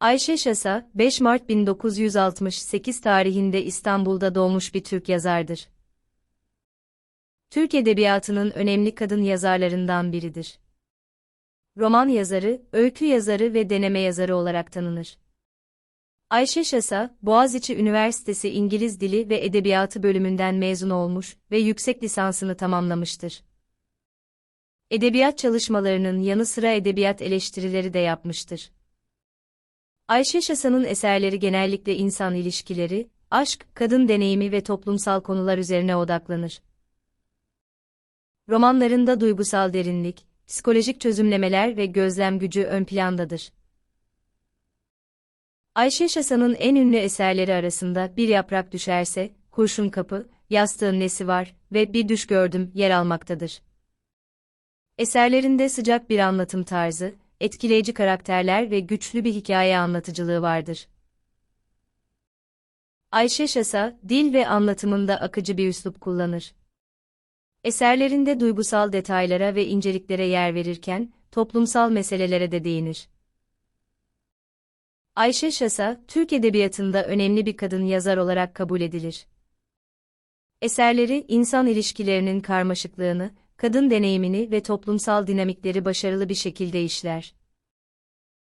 Ayşe Şasa, 5 Mart 1968 tarihinde İstanbul'da doğmuş bir Türk yazardır. Türk Edebiyatı'nın önemli kadın yazarlarından biridir. Roman yazarı, öykü yazarı ve deneme yazarı olarak tanınır. Ayşe Şasa, Boğaziçi Üniversitesi İngiliz Dili ve Edebiyatı bölümünden mezun olmuş ve yüksek lisansını tamamlamıştır. Edebiyat çalışmalarının yanı sıra edebiyat eleştirileri de yapmıştır. Ayşe Şasa'nın eserleri genellikle insan ilişkileri, aşk, kadın deneyimi ve toplumsal konular üzerine odaklanır. Romanlarında duygusal derinlik, psikolojik çözümlemeler ve gözlem gücü ön plandadır. Ayşe Şasa'nın en ünlü eserleri arasında Bir Yaprak Düşerse, Kurşun Kapı, Yastığın Nesi Var ve Bir Düş Gördüm yer almaktadır. Eserlerinde sıcak bir anlatım tarzı, etkileyici karakterler ve güçlü bir hikaye anlatıcılığı vardır. Ayşe Şasa, dil ve anlatımında akıcı bir üslup kullanır. Eserlerinde duygusal detaylara ve inceliklere yer verirken, toplumsal meselelere de değinir. Ayşe Şasa, Türk Edebiyatı'nda önemli bir kadın yazar olarak kabul edilir. Eserleri, insan ilişkilerinin karmaşıklığını, kadın deneyimini ve toplumsal dinamikleri başarılı bir şekilde işler.